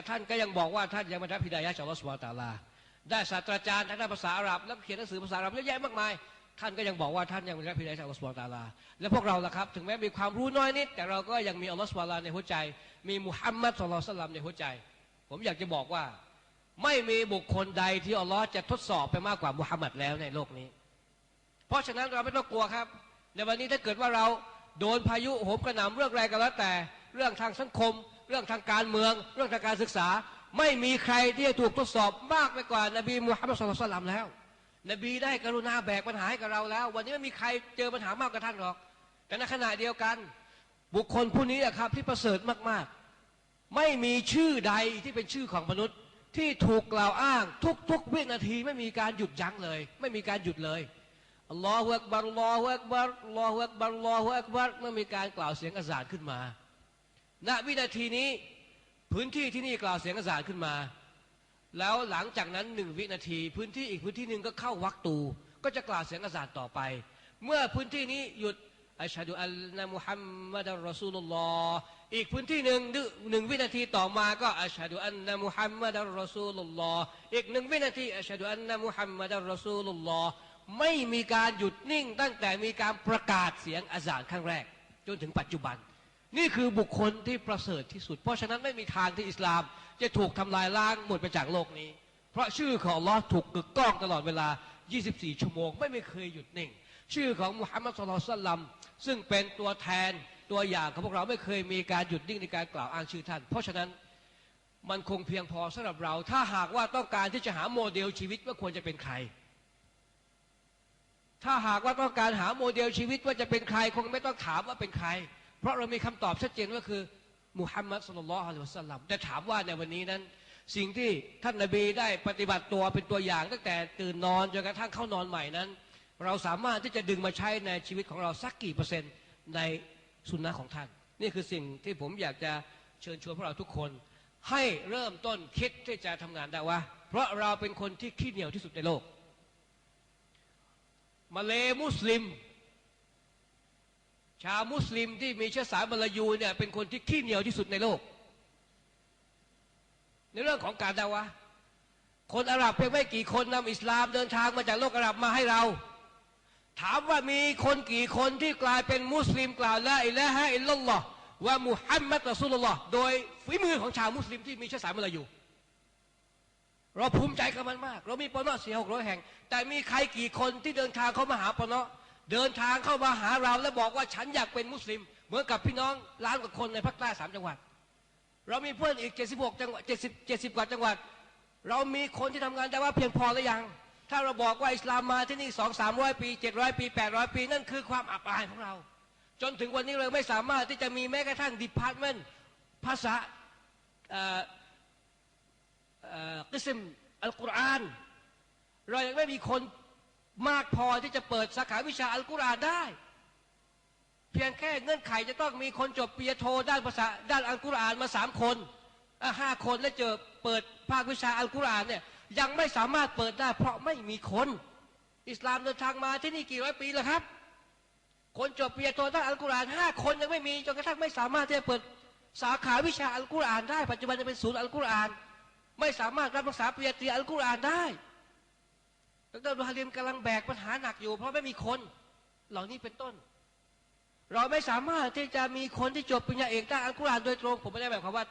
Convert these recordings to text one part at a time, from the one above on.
แต่ท่านก็ยังบอกว่าท่านยังไม่ได้รับพิดายะจากอัลลอฮฺสุบานตาลา ได้ศาสตราจารย์ทางด้านภาษาอาหรับแล้วเขียนหนังสือภาษาอาหรับเยอะแยะมากมาย ท่านก็ยังบอกว่าท่านยังไม่ได้รับพิดายะจากอัลลอฮฺสุบานตาลา และพวกเราล่ะครับ ถึงแม้มีความรู้น้อยนิด แต่เราก็ยังมีอัลลอฮฺสุบานะฮูวะตาลาในหัวใจ มีมุฮัมมัดสุลลัลลัมในหัวใจ ผมอยากจะบอกว่า ไม่มีบุคคลใดที่อัลลอฮ์จะทดสอบไปมากกว่ามุฮัมมัดแล้วในโลกนี้ เพราะฉะนั้นเราไม่ต้องกลัวครับ ในวันนี้ถ้าเกิดว่าเราโดนพายุโหมกระหน่ำเรื่องอะไรก็แล้วแต่เรื่องทางสังคม เรื่องทางการเมือง เรื่องทางการศึกษา ไม่มีใครที่จะถูกทดสอบมากไปกว่า นบีมุฮัมมัดสุลลัลลอฮุอะลัยฮิวะสัลลัมแล้ว นบีได้กรุณาแบกปัญหาให้กับเราแล้ว วันนี้ไม่มีใครเจอปัญหามากกว่าท่านหรอก แต่ในขณะเดียวกัน บุคคลผู้นี้อะครับที่ประเสริฐมากๆ ไม่มีชื่อใดที่เป็นชื่อของมนุษย์ที่ถูกกล่าวอ้างทุกๆวินาทีไม่มีการหยุดยั้งเลย ไม่มีการหยุดเลยอัลลอฮฺอักบัรอัลลอฮฺอักบัรอัลลอฮฺอักบัรอัลลอฮฺอักบัรเมื่อมีการกล่าวเสียงอาซานขึ้นมา ณวินาทีนี้พื้นที่ที่นี่กล่าวเสียงอาซานขึ้นมา แล้วหลังจากนั้นหนึ่งวินาที พื้นที่อีกพื้นที่หนึ่งก็เข้าวักตู ก็จะกล่าวเสียงอาซานต่อไป เมื่อพื้นที่นี้หยุดอัชฮะดุอัลนะมุฮัมมัดอัลรอซูลุลลอฮ์อีกพื้นที่หนึ่งหนึ่งวินาทีต่อมาก็อัชฮะดุอันนะมุฮัมมัดอัลรอซูลุลลอฮ์อีกหนึ่งวินาทีอัชฮะดุอันนะมุฮัมมัดอัลรอซูลุลลอฮ์ไม่มีการหยุดนิ่งตั้งแต่มีการประกาศเสียงอาซานครั้งแรก จนถึงปัจจุบัน นี่คือบุคคลที่ประเสริฐที่สุด เพราะฉะนั้นไม่มีทางที่อิสลาม จะถูกทำลายล้างหมดไปจากโลกนี้ เพราะชื่อของลอถูกกึกก้องตลอดเวลา 24 ชั่วโมง ไม่มเคยหยุดนิ่ง ชื่อของมุฮัมมัดสุลตัลลัมซึ่งเป็นตัวแทนตัวอย่างของพวกเราไม่เคยมีการหยุดนิ่งในการกล่าวอ้างชื่อท่าน เพราะฉะนั้นมันคงเพียงพอสำหรับเรา ถ้าหากว่าต้องการที่จะหาโมเดลชีวิตว่าควรจะเป็นใคร ถ้าหากว่าต้องการหาโมเดลชีวิตว่าจะเป็นใคร คงไม่ต้องถามว่าเป็นใคร เพราะเรามีคำตอบชัดเจนว่าคือมุฮัมมัดสุลลัลฮะลิวะสัลลัมแต่ถามว่าในวันนี้นั้น สิ่งที่ท่านนบีได้ปฏิบัติตัวเป็นตัวอย่าง ตั้งแต่ตื่นนอนจนกระทั่งเข้านอนใหม่นั้น เราสามารถที่จะดึงมาใช้ในชีวิตของเราสักกี่เปอร์เซ็นต์ในสุนนะของท่าน นี่คือสิ่งที่ผมอยากจะเชิญชวนพวกเราทุกคน ให้เริ่มต้นคิดที่จะทำงานได้ว่าเพราะเราเป็นคนที่ขี้เหนียวที่สุดในโลกมาเลมุสลิม ชาวมุสลิมที่มีเชื้อสายมลายูเนี่ยเป็นคนที่ขี้เหนียวที่สุดในโลก ในเรื่องของการดาวะคนอาหรับเพียงไม่กี่คนนำอิสลามเดินทางมาจากโลกอาหรับมาให้เรา ถามว่ามีคนกี่คนที่กลายเป็นมุสลิมกล่าวละอิละฮะอิลลัลลอฮ์ว่ามุฮัมมัดรอซูลุลลอฮ์โดยฝีมือของชาวมุสลิมที่มีเชื้อสายมลายูเราภูมิใจกับมันมาก เรามีปนอเสียหกร้อยแห่ง แต่มีใครกี่คนที่เดินทางเข้ามาหาปนอ เดินทางเข้ามาหาเราแล้วบอกว่าฉันอยากเป็นมุสลิม เหมือนกับพี่น้องล้านกว่าคนในภาคใต้สามจังหวัด เรามีเพื่อนอีก 76 จังหวัด70 70 กว่าจังหวัด เรามีคนที่ทำงานได้ว่าเพียงพอหรือยัง ถ้าเราบอกว่าอิสลามมาที่นี่สองสามร้อยปีเจ็ดร้อยปีแปดร้อยปี นั่นคือความอับอายของเรา จนถึงวันนี้เราไม่สามารถที่จะมีแม้กระทั่งดิพาร์ตเมนต์ภาษากิสมอัลกุรอาน เรายังไม่มีคน มากพอที่จะเปิดสาขาวิชาอัลกุรอานได้ เพียงแค่เงื่อนไขจะต้องมีคนจบปริญญาโทด้านภาษาด้านอัลกุรอานมาสามคนห้าคนแล้วเจอเปิดภาควิชาอัลกุรอานเนี่ยยังไม่สามารถเปิดได้ เพราะไม่มีคน อิสลามเดินทางมาที่นี่กี่ร้อยปีแล้วครับ คนจบปริญญาโทด้านอัลกุรอานห้าคนยังไม่มีจนกระทั่งไม่สามารถที่จะเปิดสาขาวิชาอัลกุรอานได้ ปัจจุบันจะเป็นศูนย์อัลกุรอาน ไม่สามารถรับภาษาปริญญาตรีอัลกุรอานได้ ดรดุฮาริมกำลังแบกปัญหาหนักอยู่ เพราะไม่มีคน เหล่านี้เป็นต้น เราไม่สามารถที่จะมีคนที่จบปริญญาเอกด้านอัลกุรอานโดยตรง ผมไม่ได้หมายความว่า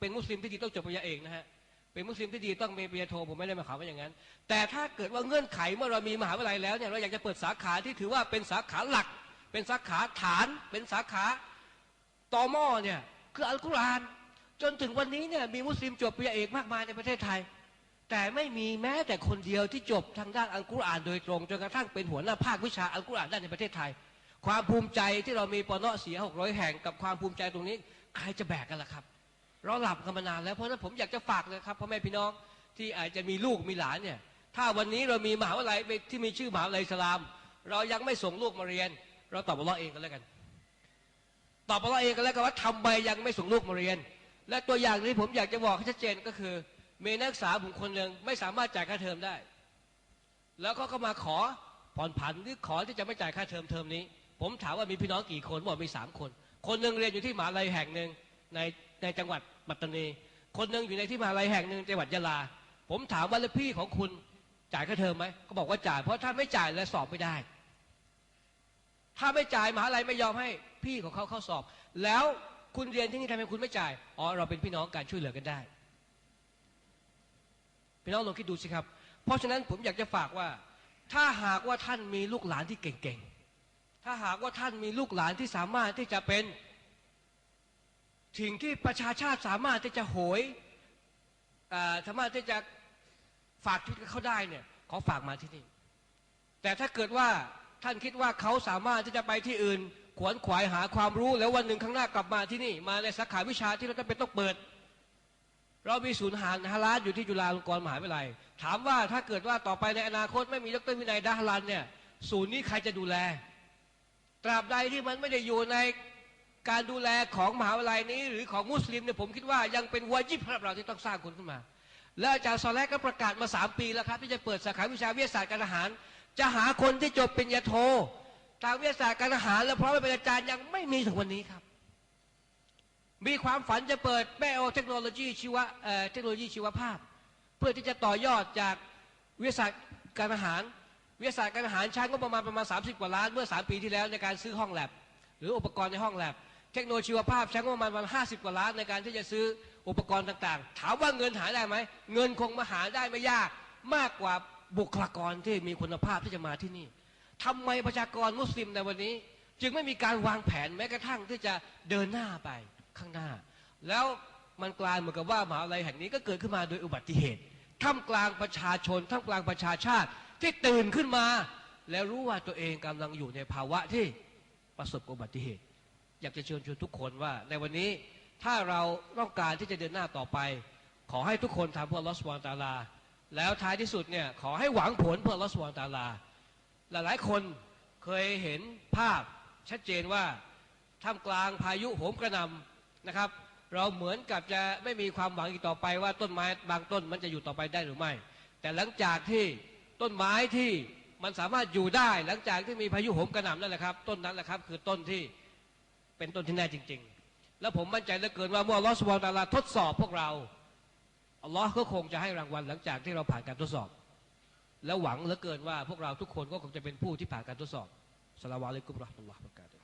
เป็นมุสลิมที่ดีต้องจบปริญญาเอกนะฮะเป็นมุสลิมที่ดีต้องมีปริญญาโทผมไม่ได้หมายความว่าอย่างนั้น แต่ถ้าเกิดว่าเงื่อนไขเมื่อเรามีมหาวิทยาลัยแล้วเนี่ยเราอยากจะเปิดสาขาที่ถือว่าเป็นสาขาหลัก เป็นสาขาฐาน เป็นสาขาตอมอเนี่ยคืออัลกุรอาน จนถึงวันนี้เนี่ยมีมุสลิมจบปริญญาเอกมากมายในประเทศไทย แต่ไม่มีแม้แต่คนเดียวที่จบทางด้านอัลกุรอานโดยตรงจนกระทั่งเป็นหัวหน้าภาควิชาอัลกุรอานได้ในประเทศไทย ความภูมิใจที่เรามีปนอเสียหกร้อยแห่งกับความภูมิใจตรงนี้ ใครจะแบกกันล่ะครับ เราหลับกันมานานแล้วเพราะฉะนั้นผมอยากจะฝากเลยครับพ่อแม่พี่น้องที่อาจจะมีลูกมีหลานเนี่ยถ้าวันนี้เรามีมหาวิทยาลัยที่มีชื่อมหาวิทยาลัยสลาม เรายังไม่ส่งลูกมาเรียน เราตอบอัลลอเองกันแล้วกันตอบอัลลอเองกันแล้วกันว่าทำไมยังไม่ส่งลูกมาเรียน และตัวอย่างที่ผมอยากจะบอกให้ชัดเจนก็คือ มีนักศึกษาบุคคลหนึ่งไม่สามารถจ่ายค่าเทอมได้ แล้วก็ก็มาขอผ่อนผันหรือขอที่จะไม่จ่ายค่าเทอมเทอมนี้ ผมถามว่ามีพี่น้องกี่คนบอกมีสามคน คนหนึ่งเรียนอยู่ที่มหาลัยแห่งหนึ่งในในจังหวัดปัตตานี คนหนึ่งอยู่ในที่มหาลัยแห่งหนึ่งจังหวัดยะลา ผมถามว่าแล้วพี่ของคุณจ่ายค่าเทอมไหมเขาบอกว่าจ่ายเพราะถ้าไม่จ่ายแล้วสอบไม่ได้ ถ้าไม่จ่ายมหาลัยไม่ยอมให้พี่ของเขาเข้าสอบ แล้วคุณเรียนที่นี่ทำไมคุณไม่จ่ายอ๋อเราเป็นพี่น้องการช่วยเหลือกันได้ พี่น้องลองคิดดูสิครับ เพราะฉะนั้นผมอยากจะฝากว่า ถ้าหากว่าท่านมีลูกหลานที่เก่งๆ ถ้าหากว่าท่านมีลูกหลานที่สามารถที่จะเป็นสิ่งที่ประชาชาติสามารถที่จะโหยสามารถที่จะฝากชีวิตเขาได้เนี่ยขอฝากมาที่นี่ แต่ถ้าเกิดว่าท่านคิดว่าเขาสามารถที่จะไปที่อื่น ขวนขวายหาความรู้แล้ววันหนึ่งข้างหน้ากลับมาที่นี่ มาในสาขาวิชาที่เราจะเป็นต้องเปิด เรามีศูนย์หารฮาลาลอยู่ที่จุฬาลงกรณ์มหาวิทยาลัย ถามว่าถ้าเกิดว่าต่อไปในอนาคตไม่มีดรวินัยดาฮาลันเนี่ยศูนย์นี้ใครจะดูแล ตราบใดที่มันไม่ได้อยู่ในการดูแลของมหาวิทยาลัยนี้ หรือของมุสลิมเนี่ยผมคิดว่ายังเป็นวาจิบสำหรับเราที่ต้องสร้างคนขึ้นมา แล้วอาจารย์ซอลแลกก็ประกาศมาสามปีแล้วครับที่จะเปิดสาขาวิชาวิทยาศาสตร์การทหาร จะหาคนที่จบปริญญาโททางวิทยาศาสตร์การทหาร แล้วพร้อมเป็นอาจารย์ยังไม่มีถึงวันนี้ครับ มีความฝันจะเปิดแม่โอเทคโนโลยีชีวะเอ่อเทคโนโลยีชีวภาพ เพื่อที่จะต่อยอดจากวิทยาศาสตร์การทหาร วิทยาศาสตร์การทหารใช้งบประมาณประมาณ 30 กว่าล้านเมื่อ 3 ปีที่แล้วในการซื้อห้องแลบหรืออุปกรณ์ในห้องแลบเทคโนโลยีชีวภาพใช้งบประมาณประมาณ50กว่าล้านในการที่จะซื้ออุปกรณ์ต่างๆ ถามว่าเงินหาได้ไหมเงินคงมาหาได้ไม่ยากมากกว่าบุคลากรที่มีคุณภาพที่จะมาที่นี่ทำไมประชากรมุสลิมในวันนี้ จึงไม่มีการวางแผนแม้กระทั่งที่จะเดินหน้าไป ข้างหน้า แล้วมันกลายเหมือนกับว่ามหาวิทยาลัยแห่งนี้ก็เกิดขึ้นมาโดยอุบัติเหตุท่ามกลางประชาชนท่ามกลางประชาชาติที่ตื่นขึ้นมา แล้วรู้ว่าตัวเองกำลังอยู่ในภาวะที่ประสบอุบัติเหตุ อยากจะเชิญชวนทุกคนว่าในวันนี้ถ้าเราต้องการที่จะเดินหน้าต่อไป ขอให้ทุกคนทำเพื่อลอสวานตาลา แล้วท้ายที่สุดเนี่ยขอให้หวังผลเพื่อลอสวานตาลา หลายๆ คนเคยเห็นภาพชัดเจนว่าท่ามกลางพายุโหมกระหน่ำ นะครับ เราเหมือนกับจะไม่มีความหวังอีกต่อไปว่าต้นไม้บางต้นมันจะอยู่ต่อไปได้หรือไม่ แต่หลังจากที่ต้นไม้ที่มันสามารถอยู่ได้หลังจากที่มีพายุโหมกระหน่ำนั่นแหละครับ ต้นนั้นแหละครับ คือต้นที่เป็นต้นที่แน่จริง ๆ แล้วผมมั่นใจเหลือเกินว่าเมื่อลอสุบฮานะฮูวะตาลาทดสอบพวกเราอัลลอฮ์ก็คงจะให้รางวัลหลังจากที่เราผ่านการทดสอบ แล้วหวังเหลือเกินว่าพวกเราทุกคนก็คงจะเป็นผู้ที่ผ่านการทดสอบสลามอะลัยกุมเราะห์ตุลลอฮ์วะบะเระกาตุ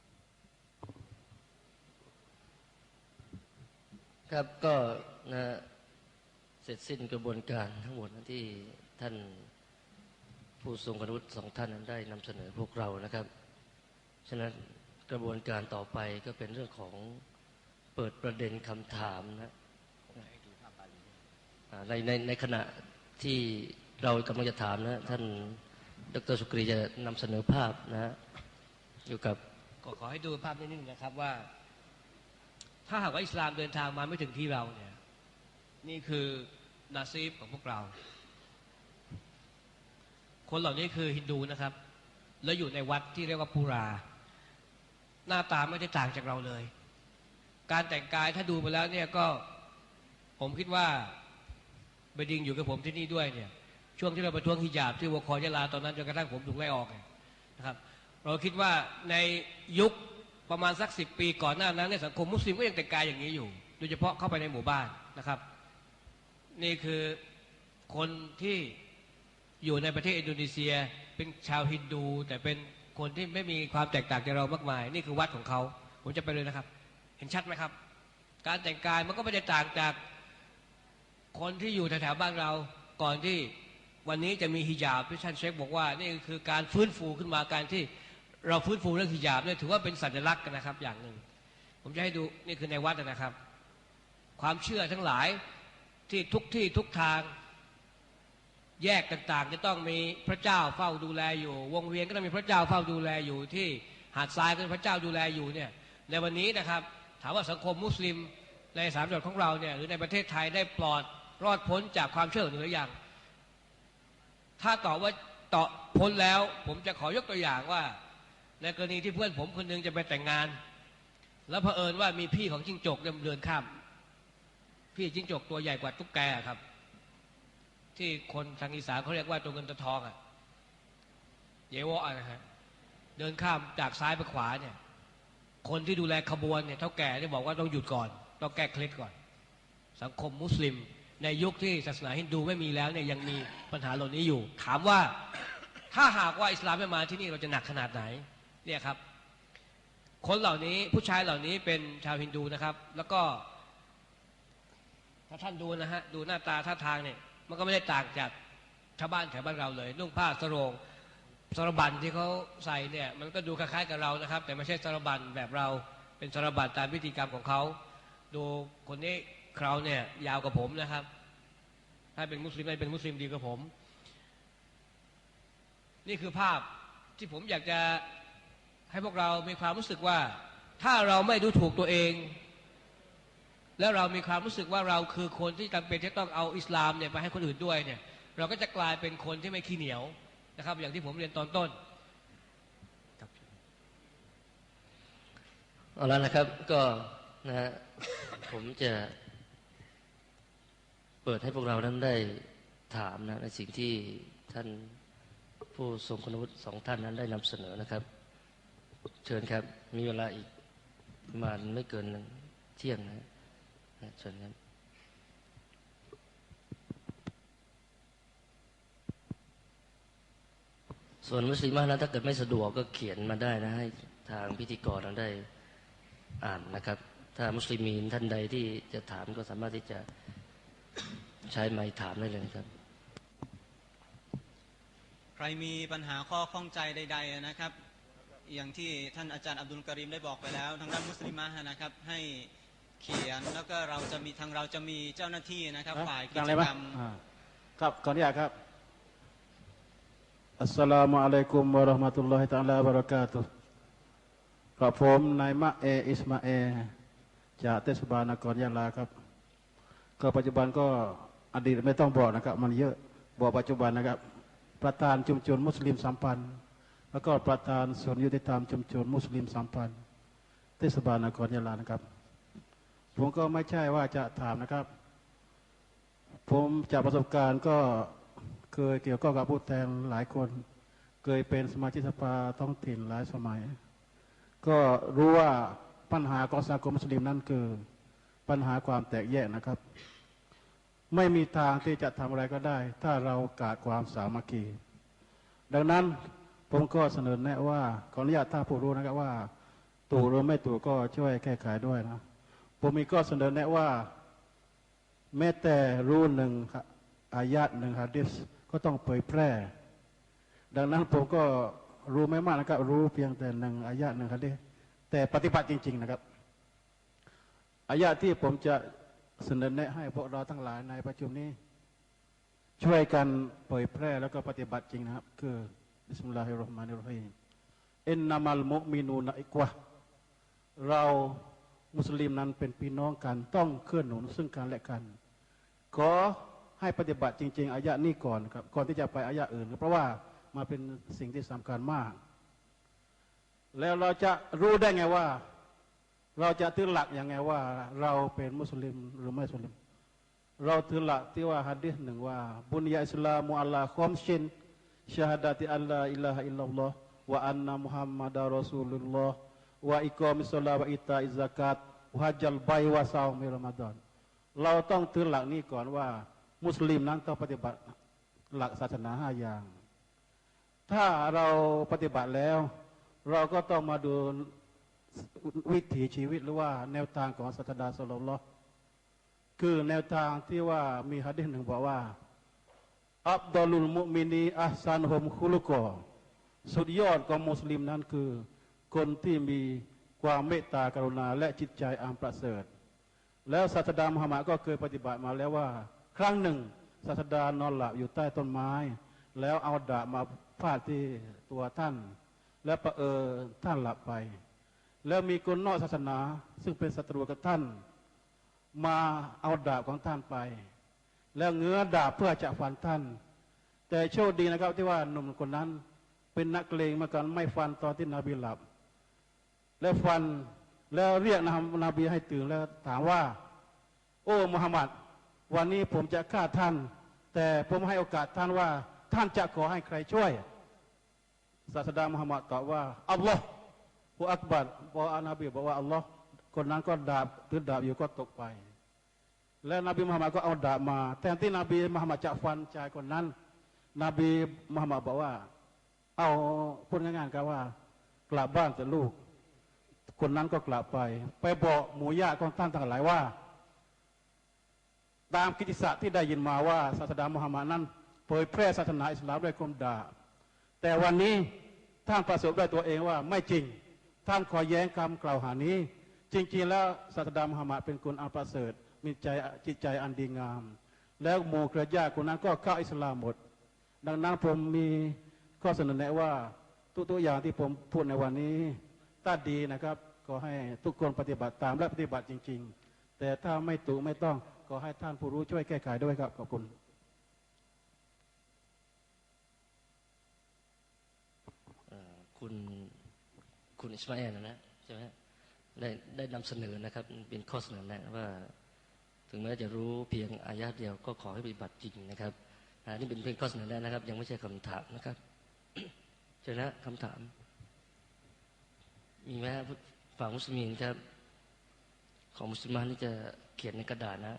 ครับก็นะเสร็จสิ้นกระบวนการทั้งหมดที่ท่านผู้ทรงคุณวุฒิสองท่านนั้นได้นำเสนอพวกเรานะครับ ฉะนั้นกระบวนการต่อไปก็เป็นเรื่องของเปิดประเด็นคำถามนะในในในขณะที่เรากำลังจะถามนะท่านดรสุกรีจะนำเสนอภาพนะอยู่กับก็ขอให้ดูภาพนิดนึงนะครับว่า ถ้าหากว่าอิสลามเดินทางมาไม่ถึงที่เราเนี่ย นี่คือนาซีฟของพวกเรา คนเหล่านี้คือฮินดูนะครับ แล้วอยู่ในวัดที่เรียกว่าปูรา หน้าตาไม่ได้ต่างจากเราเลย การแต่งกายถ้าดูไปแล้วเนี่ยก็ผมคิดว่าบดิงอยู่กับผมที่นี่ด้วยเนี่ย ช่วงที่เราประท้วงฮิญาบที่วคอยะลาตอนนั้นจนกระทั่งผมถูกไล่ออกนะครับ เราคิดว่าในยุค ประมาณสักสิปีก่อนหน้านั้นในสังคมมุสลิมก็ยังแต่งกายอย่างนี้อยู่ โดยเฉพาะเข้าไปในหมู่บ้านนะครับ นี่คือคนที่อยู่ในประเทศอินโดนีเซียเป็นชาวฮินดู แต่เป็นคนที่ไม่มีความแตกต่างจากเรามากมาย นี่คือวัดของเขาผมจะไปเลยนะครับ เห็นชัดไหมครับ การแต่งกายมันก็ไม่ได้ต่างจากคนที่อยู่แถวๆบ้านเราก่อนที่วันนี้จะมีฮิญาบที่ท่านเชคบอกว่า นี่คือการฟื้นฟูขึ้นมาการที่ เราฟื้นฟูเรื่องฮิญาบเนี่ยถือว่าเป็นสัญลักษณ์นะครับอย่างหนึ่ง ผมจะให้ดูนี่คือในวัดนะครับ ความเชื่อทั้งหลายที่ทุกที่ทุกทางแยกต่างๆ จะต้องมีพระเจ้าเฝ้าดูแลอยู่ วงเวียนก็ต้องมีพระเจ้าเฝ้าดูแลอยู่ที่หาดทรายก็มีพระเจ้าดูแลอยู่เนี่ยในวันนี้นะครับ ถามว่าสังคมมุสลิมในสามจังหวัดของเราเนี่ยหรือในประเทศไทยได้ปลอดรอดพ้นจากความเชื่อหนือย่างถ้าตอบว่าต่อพ้นแล้ว ผมจะขอยกตัวอย่างว่า ในกรณีที่เพื่อนผมคนหนึงจะไปแต่งงาน แล้วเผอิญว่ามีพี่ของจิ้งจกเดินข้าม พี่จิ้งจกตัวใหญ่กว่าตุ๊กแกครับ ที่คนทางอีสานเขาเรียกว่าตัวเงินตัวทองอะเยวะนะฮะเดินข้ามจากซ้ายไปขวาเนี่ย คนที่ดูแลขบวนเนี่ยเท่าแก่เนี่ยบอกว่าต้องหยุดก่อน ต้องแก้เคล็ดก่อน สังคมมุสลิม ในยุคที่ศาสนาฮินดูไม่มีแล้วเนี่ยยังมีปัญหาเหล่านี้อยู่ ถามว่าถ้าหากว่าอิสลามไม่มาที่นี่เราจะหนักขนาดไหน เนี่ยครับ คนเหล่านี้ผู้ชายเหล่านี้เป็นชาวฮินดูนะครับ แล้วก็ถ้าท่านดูนะฮะดูหน้าตาท่าทางเนี่ยมันก็ไม่ได้ต่างจากชาวบ้านแถวบ้านเราเลย นุ่งผ้าสรงสรบัญที่เขาใส่เนี่ยมันก็ดูคล้ายๆกับเรานะครับ แต่ไม่ใช่สรบัญแบบเราเป็นสรบัญตามพิธีกรรมของเขาดูคนนี้เคราวเนี่ยยาวกว่าผมนะครับ ถ้าเป็นมุสลิมไม่เป็นมุสลิมดีกว่าผม นี่คือภาพที่ผมอยากจะ ให้พวกเรามีความรู้สึกว่า ถ้าเราไม่ดูถูกตัวเอง แล้วเรามีความรู้สึกว่าเราคือคนที่จำเป็นที่ต้องเอาอิสลามเนี่ยไปให้คนอื่นด้วยเนี่ยเราก็จะกลายเป็นคนที่ไม่ขี้เหนียวนะครับ อย่างที่ผมเรียนตอนต้นเอาละนะครับก็นะฮะผมจะเปิดให้พวกเรานั้นได้ถามนะในสิ่งที่ท่านผู้ทรงคุณวุฒิสองท่านนั้นได้นำเสนอนะครับ เชิญครับ มีเวลาอีกประมาณไม่เกินเที่ยงนะเชิญครับส่วนมุสลิมนะถ้าเกิดไม่สะดวกก็เขียนมาได้นะให้ทางพิธีกรเราได้อ่านนะครับ ถ้ามุสลิมีนท่านใดที่จะถามก็สามารถที่จะใช้ไม้ถามได้เลยครับ ใครมีปัญหาข้อข้องใจใด ๆ นะครับ อย่างที่ท่านอาจารย์อับดุลกริมได้บอกไปแล้วทางด้านมุสลิมะนะครับ ให้เขียนแล้วก็เราจะมีทางเราจะมีเจ้าหน้าที่นะครับฮะฝ่ายกิดังจเลยไหมกรรมอ่าครับขออนุญาตครับอัสสลามุอะลัยกุมวะเราะห์มะตุลลอฮิตะอาลาบะเราะกาตุฮ์กับผมนายมะเออิสมาเอลจากเทศบาลนครยะลาครับ ก็ปัจจุบันก็อดีตไม่ต้องบอกนะครับ มันเยอะบอกปัจจุบันนะครับ ประธานชุมชนมุสลิมสัมพันธ์ แล้วก็ประธานส่วนยุติธรรมชุมชนมุสลิมสัมพันธ์เทศบาลนครยะลานะครับ ผมก็ไม่ใช่ว่าจะถามนะครับ ผมจากประสบการณ์ก็เคยเกี่ยวข้องกับผู้แทนหลายคน เคยเป็นสมาชิกสภาท้องถิ่นหลายสมัย ก็รู้ว่าปัญหาของสังคมมุสลิมนั่นคือปัญหาความแตกแยกนะครับ ไม่มีทางที่จะทำอะไรก็ได้ ถ้าเราขาดความสามัคคี ดังนั้น ผมก็เสนอแนะว่าขออนุญาตถ้าผู้รู้นะครับว่าถูกหรือไม่ถูกก็ช่วยแก้ไขด้วยนะ ผมมีก็เสนอแนะว่า แม้แต่รู้หนึ่งอายาตหนึ่งฮะดิษก็ต้องเผยแพร่ ดังนั้นผมก็รู้ไม่มากนะครับ รู้เพียงแต่หนึ่งอายาตหนึ่งฮะดิษแต่ปฏิบัติจริง ๆ นะครับอายาที่ผมจะเสนอแนะให้พวกเราทั้งหลายในประชุมนี้ ช่วยกันเผยแพร่แล้วก็ปฏิบัติจริงนะครับ คือ บิสมิลลาฮิรเราะห์มานิรเราะฮีมอินนามัลมุมินูนอิกวะเรามุสลิมนั้นเป็นพี่น้องกันต้องเคลื่อนหนุนซึ่งกันและกันขอให้ปฏิบัติจริง ๆอายะนี้ก่อนครับก่อนที่จะไปอายะอื่น เพราะว่ามาเป็นสิ่งที่สำคัญมาก แล้วเราจะรู้ได้ไงว่า เราจะถือหลักอย่างไงว่า เราเป็นมุสลิมหรือไม่มุสลิม เราถือหลักที่ว่า hadis ดิษหนึ่งว่าบุญยาอิสลามุอัลลาคอมชิน ชาฮดาติอัลลาอิลลาฮอิลลัลลอฮ์วะอันนะมุฮัมมัดรอสูลุลลอฮ์วะอิกอมิสลาห์วะอิตาอิซากาตวะฮัจจัลไบวะซาวมิรอมฎอนเราต้องถือหลักนี้ก่อนว่า มุสลิมนั้นต้องปฏิบัติหลักศาสนาห้าอย่าง ถ้าเราปฏิบัติแล้ว เราก็ต้องมาดูวิถีชีวิตหรือว่าแนวทางของศาสดาสุลลัลลอฮ์คือแนวทางที่ว่ามีฮะดีษหนึ่งบอกว่า อับดอลุลมุมินีอัสันฮมคุลุกอสุดยอดของมุสลิมนั้นคือ คนที่มีความเมตตากรุณา และจิตใจอันประเสริฐ แล้วศาสดามุฮัมมัดก็เคยปฏิบัติมาแล้วว่า ครั้งหนึ่งศาสดานอนหลับอยู่ใต้ต้นไม้ แล้วเอาดาบมาฟาดที่ตัวท่าน และประเออท่านหลับไป แล้วมีคนนอกศาสนาซึ่งเป็นศัตรูกับท่าน มาเอาดาบของท่านไป แล้วเงื้อดาบเพื่อจะฟันท่าน แต่โชคดีนะครับที่ว่าหนุ่มคนนั้น เป็นนักเลงมากันไม่ฟันตอนที่นบีหลับ แล้วฟันแล้วเรียกนบีให้ตื่นแล้วถามว่า โอ้มุฮัมมัดวันนี้ผมจะฆ่าท่าน แต่ผมให้โอกาสท่านว่า ท่านจะขอให้ใครช่วย ศาสดามุฮัมมัดตอบว่าอัลลอฮ์ผู้อักบัรพอกอานาบีบอกว่าอัลลอฮ์คนนั้นก็ดาบถือดาบอยู่ก็ตกไป แล้วนบีมุฮัมมัดก็เอาดาบมาแทนที่นบีมุฮัมมัดจะฟันชายคนนั้น นบีมุฮัมมัดบอกว่า เอาพูดง่ายๆกันว่ากลับบ้านแต่ลูก คนนั้นก็กลับไป ไปบอกหมู่ญาติของท่านทั้งหลายว่า ตามกิตติศักดิ์ที่ได้ยินมาว่าศาสดามุฮัมมัดนั้นเผยแพร่ศาสนาอิสลามด้วยคมดาแต่วันนี้ท่านประสบด้วยตัวเองว่าไม่จริง ท่านขอแย้งคำกล่าวหานี้ จริงๆแล้วศาสดามุฮัมมัดเป็นคนอันประเสริฐ มีใจจิตใจอันดีงาม แล้วหมู่เครือญาติคนนั้นก็เข้าอิสลามหมด ดังนั้นผมมีข้อเสนอแนะว่าทุกๆอย่างที่ผมพูดในวันนี้ถ้าดีนะครับ ก็ให้ทุกคนปฏิบัติตามและปฏิบัติจริง ๆ แต่ถ้าไม่ถูกไม่ต้องก็ให้ท่านผู้รู้ช่วยแก้ไขด้วยครับขอบคุณคุณคุณอิสมาเอลนะนะใช่ไหมได้ได้นำเสนอนะครับเป็นข้อเสนอแนะว่า ถึงแม้จะรู้เพียงอายะเดียวก็ขอให้ปฏิบัติจริงนะครับนี่เป็นเพียงข้อเสนอแนะนะครับ ยังไม่ใช่คำถามนะครับเชิญนะคำถาม มีไหมฝั่งมุสลิมครับ ของมุสลิมนี่จะเขียนในกระดาษนะ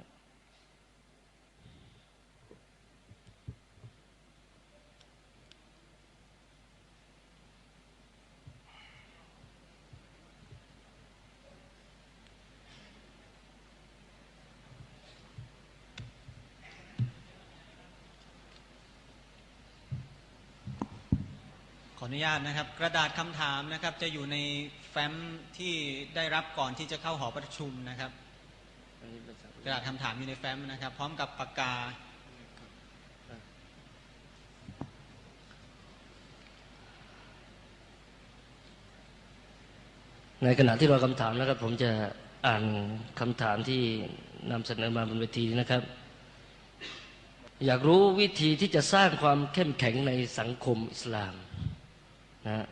ขออนุญาตนะครับ กระดาษคำถามนะครับ จะอยู่ในแฟ้มที่ได้รับก่อนที่จะเข้าหอประชุมนะครับ กระดาษคำถามอยู่ในแฟ้มนะครับ พร้อมกับปากกาในขณะที่รอคำถามนะครับ ผมจะอ่านคำถามที่นำเสนอมาบนเวทีนะครับ อยากรู้วิธีที่จะสร้างความเข้มแข็งในสังคมอิสลาม นะฮะ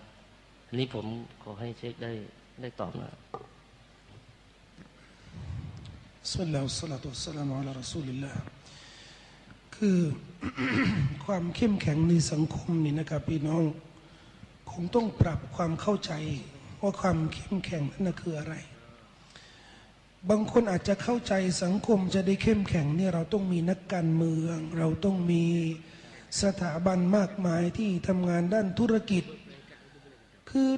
อันนี้ผมขอให้เช็คได้ได้ตอบนะ بسم الله والصلاة والسلام على رسول الله คือ ความเข้มแข็งในสังคมนี่นะครับพี่น้อง คงต้องปรับความเข้าใจ ว่าความเข้มแข็งนั้นนะคืออะไร บางคนอาจจะเข้าใจสังคมจะได้เข้มแข็งเนี่ยเราต้องมีนักการเมือง เราต้องมีสถาบันมากมายที่ทำงานด้านธุรกิจ คือ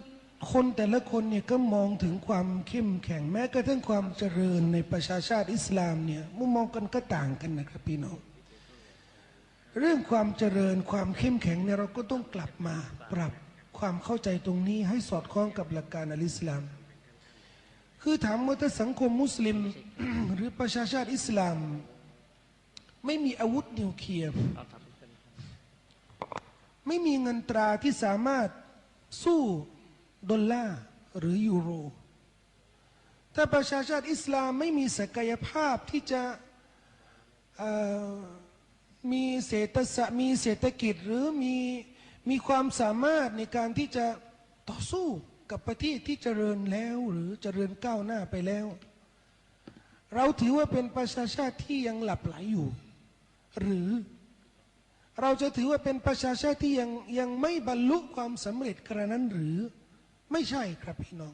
คนแต่ละคนเนี่ยก็มองถึงความเข้มแข็งแม้กระทั่งความเจริญในประชาชาติอิสลามเนี่ยมุมมองกันก็ต่างกันนะครับพี่น้อง เรื่องความเจริญความเข้มแข็งเนี่ยเราก็ต้องกลับมาปรับความเข้าใจตรงนี้ให้สอดคล้องกับหลักการอัลอิสลาม คือถามว่าถ้าสังคมมุสลิม หรือประชาชาติอิสลาม ไม่มีอาวุธนิวเคลียร์ไม่มีเงินตราที่สามารถ สู้ดอลลาร์หรือยูโร ถ้าประชาชาติอิสลามไม่มีศักยภาพที่จะมีเศรษฐศาสมีเศรษฐกิจหรือมีมีความสามารถในการที่จะต่อสู้กับประเทศที่เจริญแล้วหรือเจริญก้าวหน้าไปแล้ว เราถือว่าเป็นประชาชาติที่ยังหลับไหลอยู่ หรือ เราจะถือว่าเป็นประชาชาติที่ยังยังไม่บรรลุความสำเร็จกระนั้นหรือไม่ใช่ครับพี่น้อง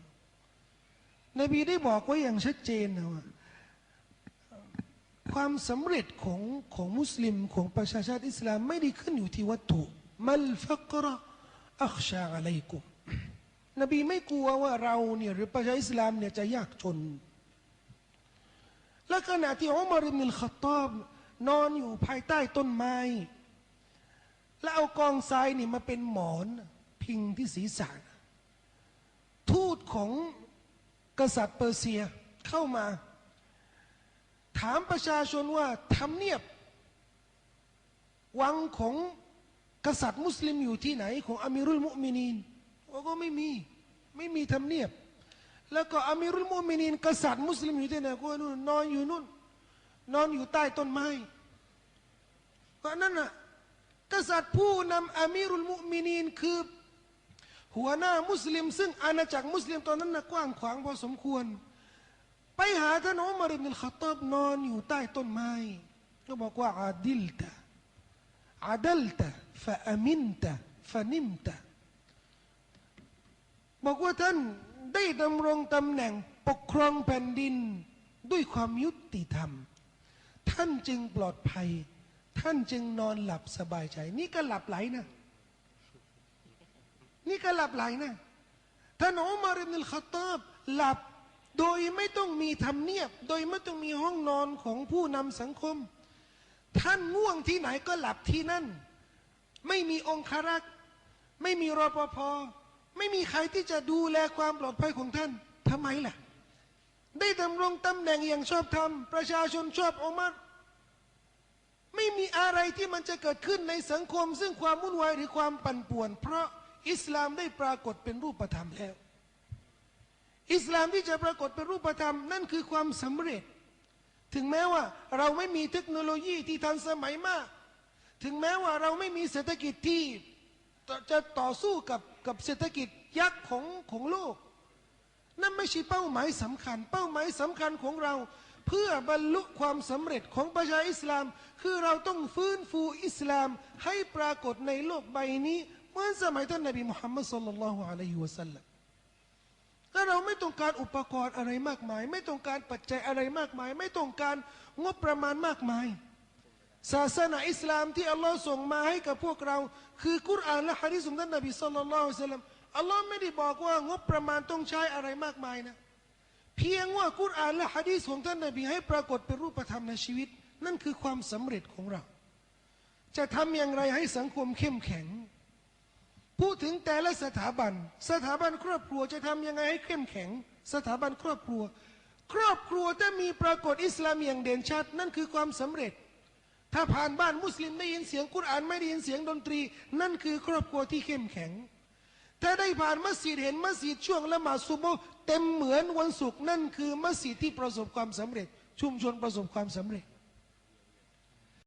นบีได้บอกไว้อย่างชัดเจนนะว่าความสำเร็จของของมุสลิมของประชาชาติอิสลามไม่ได้ขึ้นอยู่ที่วัตถุมัลฟักระอัคชาอะลัยกุมนบีไม่กลัวว่าเราเนี่ยหรือประชาอิสลามเนี่ยจะยากจน และขณะที่อุมารอิบนุลขัตตาบนอนอยู่ภายใต้ต้นไม้ แล้วเอากองทรายนี่มาเป็นหมอนพิงที่ศีรษะ ทูตของกษัตริย์เปอร์เซียเข้ามา ถามประชาชนว่าทำเนียบ วังของกษัตริย์มุสลิมอยู่ที่ไหน ของอามิรุลมุมินีนว่าก็ไม่มี ไม่มีทำเนียบ แล้วก็อามิรุลมุมินีนกษัตริย์มุสลิมอยู่ที่ไหนก็นู่นนอนอยู่นู่น นอนอยู่ใต้ต้นไม้เพราะนั่นน่ะ กษัตริย์ผู้นำอามิรุลมุมินีนคือ หัวหน้ามุสลิม ซึ่งอาณาจักรมุสลิมตอนนั้นนะกว้างขวางพอสมควร ไปหาท่านอุมารอิบนุลขัตตาบนอนอยู่ใต้ต้นไม้ก็บอกว่าอาดิลตะอาดัลตะฟะอามินตะฟะนิมตะบอกว่าท่านได้ดำรงตำแหน่งปกครองแผ่นดินด้วยความยุติธรรม ท่านจึงปลอดภัย ท่านจึงนอนหลับสบายใจ นี่ก็หลับไหลนะ นี่ก็หลับไหลนะท่านอุมารอิบนุลขตาบหลับโดยไม่ต้องมีทำเนียบ โดยไม่ต้องมีห้องนอนของผู้นำสังคม ท่านง่วงที่ไหนก็หลับที่นั่น ไม่มีองครักษ์ไม่มีรปภไม่มีใครที่จะดูแลความปลอดภัยของท่านทำไมล่ะ ได้ดำรงตำแหน่งอย่างชอบธรรม ประชาชนชอบอุมัร ไม่มีอะไรที่มันจะเกิดขึ้นในสังคม ซึ่งความวุ่นวายหรือความปั่นป่วน เพราะอิสลามได้ปรากฏเป็นรูปธรรมแล้ว อิสลามที่จะปรากฏเป็นรูปธรรม นั่นคือความสำเร็จ ถึงแม้ว่าเราไม่มีเทคโนโลยีที่ทันสมัยมาก ถึงแม้ว่าเราไม่มีเศรษฐกิจที่จะต่อสู้กับกับเศรษฐกิจยักษ์ของของโลก นั่นไม่ใช่เป้าหมายสำคัญ เป้าหมายสำคัญของเรา เพื่อบรรลุความสำเร็จของประชาอิสลาม คือเราต้องฟื้นฟูอิสลามให้ปรากฏในโลกใบนี้เหมือนสมัยท่านนบีมุฮัมมัดสุลลัลลอฮุอะลัยฮิวะสัลลัมและเราไม่ต้องการอุปกรณ์อะไรมากมาย ไม่ต้องการปัจจัยอะไรมากมาย ไม่ต้องการงบประมาณมากมาย ศาสนาอิสลามที่อัลลอฮ์ส่งมาให้กับพวกเรา คือกุรอานและฮะดีษของท่านนบีสุลต่านละอัลลัมอัลลอฮ์ไม่ได้บอกว่างบประมาณต้องใช้อะไรมากมายนะ เพียงว่ากุรอานและฮะดีษของท่านนบีให้ปรากฏเป็นรูปธรรมในชีวิต นั่นคือความสำเร็จของเรา จะทำอย่างไรให้สังคมเข้มแข็ง พูดถึงแต่ละสถาบัน สถาบันครอบครัวจะทำยังไงให้เข้มแข็ง สถาบันครอบครัว ครอบครัวถ้ามีปรากฏอิสลามอย่างเด่นชัด นั่นคือความสำเร็จ ถ้าผ่านบ้านมุสลิมได้ยินเสียงกุรอานไม่ได้ยินเสียงดนตรี นั่นคือครอบครัวที่เข้มแข็ง ถ้าได้ผ่านมัสยิดเห็นมัสยิดช่วงละหมาดซุบโบเต็มเหมือนวันศุกร์นั่นคือมัสยิดที่ประสบความสำเร็จ ชุมชนประสบความสำเร็จ